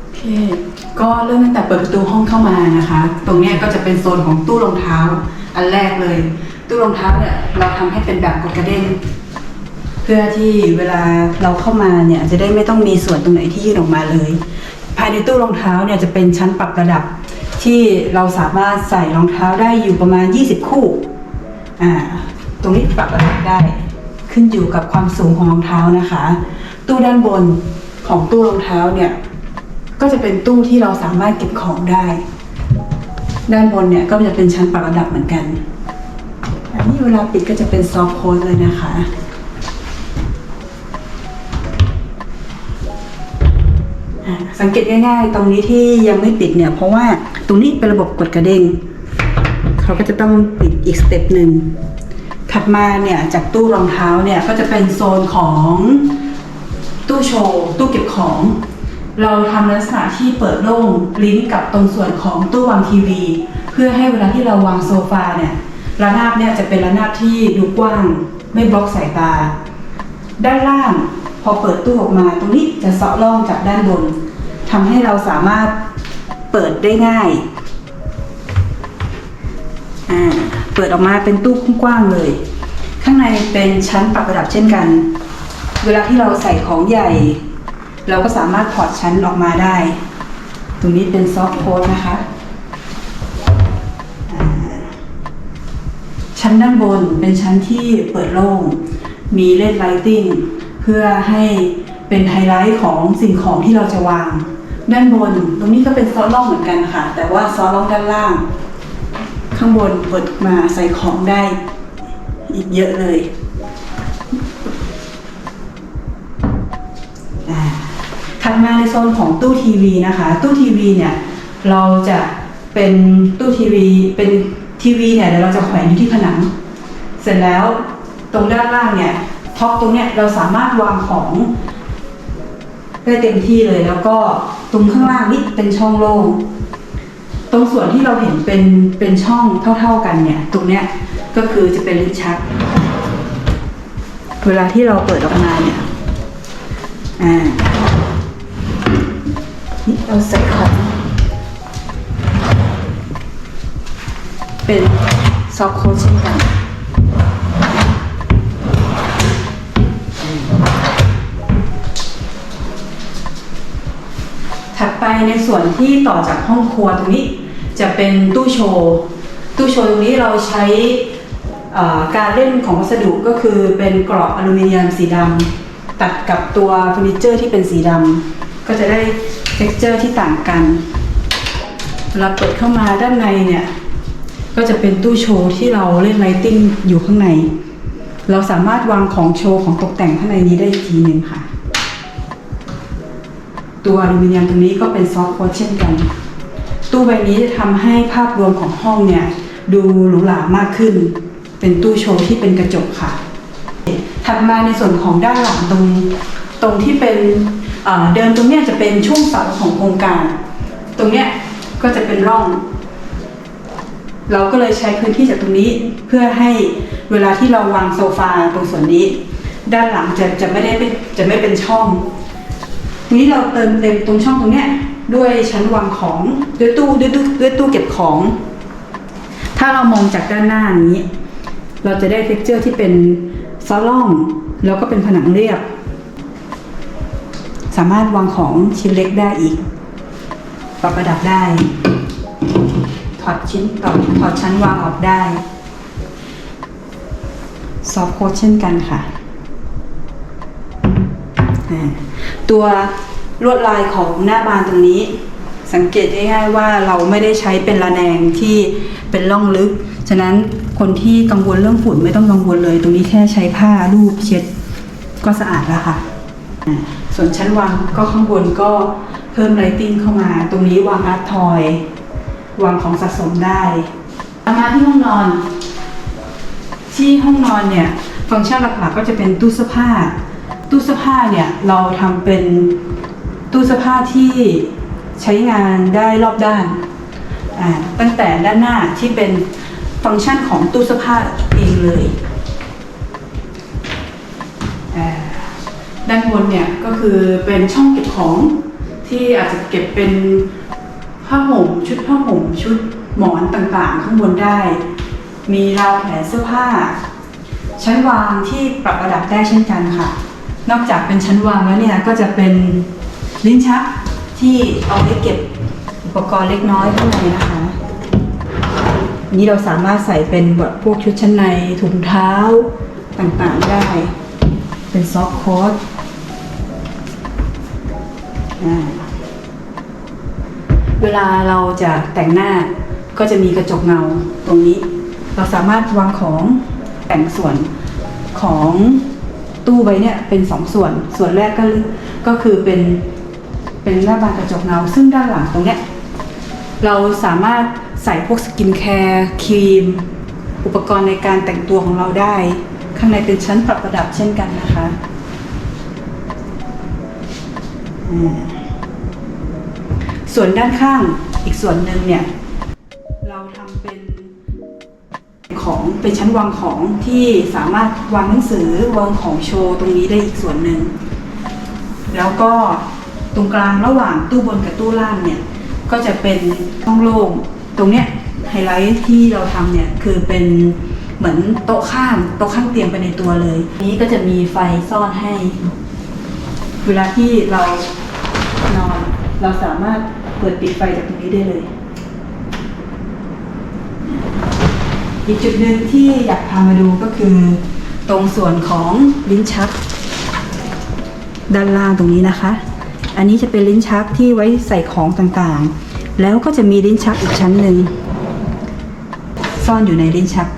โอเค ก็เริ่มตั้งแต่เปิดประตูห้องเข้ามานะคะ ตรงเนี้ยก็จะเป็นโซนของตู้รองเท้า อันแรกเลย ตู้รองเท้าเนี่ยเราทำให้เป็นแบบกดกระเด้งเพื่อที่เวลาเราเข้ามาเนี่ยจะได้ไม่ต้องมีส่วนตรงไหนที่ยื่นออกมาเลย ภายในตู้รองเท้าเนี่ยจะเป็นชั้นปรับระดับ ที่เราสามารถใส่รองเท้าได้อยู่ประมาณ 20 คู่ อ่า ตรงนี้ปรับระดับได้ ขึ้นอยู่กับความสูงของรองเท้านะคะ ตู้ด้านบน ของตู้รองเท้าเนี่ยก็จะเป็นตู้ที่เราสามารถเก็บของได้ ด้านบนเนี่ยก็จะเป็นชั้นปรับระดับเหมือนกัน อันนี้เวลาปิดก็จะเป็นซอฟต์โค้ดเลยนะคะ สังเกตง่ายๆ ตรงนี้ที่ยังไม่ปิดเนี่ยเพราะว่าตรงนี้เป็นระบบกดกระเด้งเขาก็จะต้องปิดอีกสเต็ปหนึ่งถัดมาเนี่ยจากตู้รองเท้าเนี่ยก็จะเป็นโซนของ ตู้โชว์ ตู้เก็บของ เราทำลักษณะที่เปิดโล่งลิงก์กับตรงส่วนของตู้วางทีวี เพื่อให้เวลาที่เราวางโซฟาเนี่ยระนาบเนี่ยจะเป็นระนาบที่ดูกว้าง ไม่บล็อกสายตา ด้านล่างพอเปิดตู้ออกมาตรงนี้จะเซาะร่องจากด้านบนทำให้เราสามารถเปิดได้ง่ายอ่าเปิดออกมาเป็นตู้กว้างๆเลย ข้างในเป็นชั้นปรับระดับเช่นกัน เวลาที่เราใส่ของใหญ่ เราก็สามารถถอดชั้นออกมาได้ ตรงนี้เป็นซอฟต์โค้ดนะคะ ชั้นด้านบนเป็นชั้นที่เปิดโล่ง มีเลดไลติ้งเพื่อให้เป็นไฮไลท์ของสิ่งของที่เราจะวาง ด้านบน ตรงนี้ก็เป็นซอสล่องเหมือนกันค่ะ แต่ว่าซอสล่องด้านล่าง ข้างบนเปิดมาใส่ของได้อีกเยอะเลย ถัดมาในโซนของตู้ทีวีนะคะ ตู้ทีวีเนี่ยเราจะเป็นตู้ทีวีเป็นทีวีเนี่ยเดี๋ยวเราจะแขวนอยู่ที่ผนัง เสร็จแล้วตรงด้านล่างเนี่ยท็อปตรงเนี้ยเราสามารถวางของได้เต็มที่เลยแล้วก็ตรงข้างล่างนี่เป็นช่องโล่งตรงส่วนที่เราเห็นเป็นเป็นช่องเท่า ๆกันเนี่ย ตรงเนี้ยก็คือจะเป็นลิ้นชัก เวลาที่เราเปิดออกมาเนี่ยอ่า เราใส่ของเป็นซอฟโคเช่นกันถัดไปในส่วนที่ต่อจากห้องครัวตรงนี้จะเป็นตู้โชว์ตู้โชว์ตรงนี้เราใช้การเล่นของวัสดุก็คือเป็นกรอบอลูมิเนียมสีดำตัดกับตัวเฟอร์นิเจอร์ที่เป็นสีดำ ก็จะได้ t e x t อร์ที่ต่างกันเวลาเปิดเข้ามาด้านในเนี่ย ก็จะเป็นตู้โชว์ที่เราเล่นไลติ้งอยู่ข้างใน เราสามารถวางของโชว์ของตกแต่งข้างในนี้ได้อีกทีหนึ่งค่ะ ตัวอลูมิเนียมตรงนี้ก็เป็นซอฟต์โคเช่นกัน ตู้ใบนี้จะทำให้ภาพรวมของห้องเนี่ย ดูหรูหรามากขึ้น เป็นตู้โชว์ที่เป็นกระจกค่ะ ถัดมาในส่วนของด้านหลังตรงตรงที่เป็น เดิมตรงเนี้ยจะเป็นช่วงเสาของโครงการ ตรงเนี้ยก็จะเป็นร่อง เราก็เลยใช้พื้นที่จากตรงนี้เพื่อให้เวลาที่เราวางโซฟาตรงส่วนนี้ ด้านหลังจะจะไม่ได้เป็นจะไม่เป็นช่องทีนี้เราเติมเต็มตรงช่องตรงเนี้ยด้วยชั้นวางของด้วยตู้ด้วยตู้ด้วยตู้เก็บของ ถ้าเรามองจากด้านหน้านี้ เราจะได้เท็กเจอร์ที่เป็นซอล่อง แล้วก็เป็นผนังเรียบ สามารถวางของชิ้นเล็กได้อีก ปรับระดับได้ ถอดชิ้นต่อถอดชั้นวางออกได้ ซอฟโค้ดเช่นกันค่ะ ตัวลวดลายของหน้าบานตรงนี้ สังเกตได้ง่ายๆว่าเราไม่ได้ใช้เป็นระแนงที่เป็นร่องลึก ฉะนั้นคนที่กังวลเรื่องฝุ่นไม่ต้องกังวลเลย ตรงนี้แค่ใช้ผ้าลูบเช็ดก็สะอาดแล้วค่ะ ส่วนชั้นวางก็ข้างบนก็เพิ่มไลติ้งเข้ามา ตรงนี้วางอาร์ตทอย วางของสะสมได้มาที่ห้องนอน ที่ห้องนอนเนี่ย ฟังก์ชันหลักๆก็จะเป็นตู้เสื้อผ้า ตู้เสื้อผ้าเนี่ยเราทำเป็นตู้เสื้อผ้าที่ใช้งานได้รอบด้าน ตั้งแต่ด้านหน้าที่เป็นฟังก์ชันของตู้เสื้อผ้าเองเลยอ่า ด้านบนเนี่ยก็คือเป็นช่องเก็บของที่อาจจะเก็บเป็นผ้าห่มชุดผ้าห่มชุดหมอนต่างๆ ข้างบนได้ มีราวแผนเสื้อผ้า ชั้นวางที่ปรับระดับได้เช่นกันค่ะ นอกจากเป็นชั้นวางแล้วเนี่ยก็จะเป็นลิ้นชักที่เอาไว้เก็บอุปกรณ์เล็กน้อยข้างในนะคะนนี้เราสามารถใส่เป็นแบบพวกชุดชั้นในถุงเท้าต่างๆได้ เป็นซอฟต์โค้ดเวลาเราจะแต่งหน้าก็จะมีกระจกเงาตรงนี้ เราสามารถวางของแต่งส่วนของตู้ไว้เนี่ยเป็นสองส่วน ส่วนแรกก็ก็คือเป็นเป็นหน้าบานกระจกเงา ซึ่งด้านหลังตรงเนี้ยเราสามารถใส่พวกสกินแคร์ครีม อุปกรณ์ในการแต่งตัวของเราได้ ข้างในเป็นชั้นปรับระดับเช่นกันนะคะส่วนด้านข้างอีกส่วนหนึ่งเนี่ย เราทำเป็นของเป็นชั้นวางของที่สามารถวางหนังสือวางของโชว์ตรงนี้ได้อีกส่วนหนึ่งแล้วก็ตรงกลางระหว่างตู้บนกับตู้ล่างเนี่ย ก็จะเป็นห้องโล่งตรงเนี้ยไฮไลท์ที่เราทำเนี่ยคือเป็น เหมือนโต๊ะข้างโต๊ะข้างเตียงไปในตัวเลย นี้ก็จะมีไฟซ่อนให้ เวลาที่เรานอน เราสามารถเปิดปิดไฟจากตรงนี้ได้เลย อีกจุดหนึ่งที่อยากพามาดูก็คือ ตรงส่วนของลิ้นชัก ด้านล่างตรงนี้นะคะ อันนี้จะเป็นลิ้นชักที่ไว้ใส่ของต่างๆ แล้วก็จะมีลิ้นชักอีกชั้นหนึ่งซ่อนอยู่ในลิ้นชัก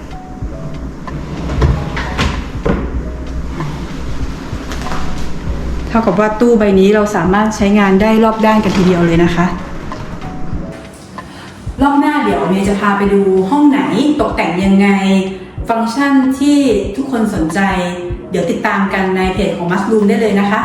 เท่ากับว่าตู้ใบนี้เราสามารถใช้งานได้รอบด้านกันทีเดียวเลยนะคะ รอบหน้าเดี๋ยวเมย์จะพาไปดูห้องไหนตกแต่งยังไง ฟังก์ชันที่ทุกคนสนใจ เดี๋ยวติดตามกันในเพจของ Mushroom ได้เลยนะคะ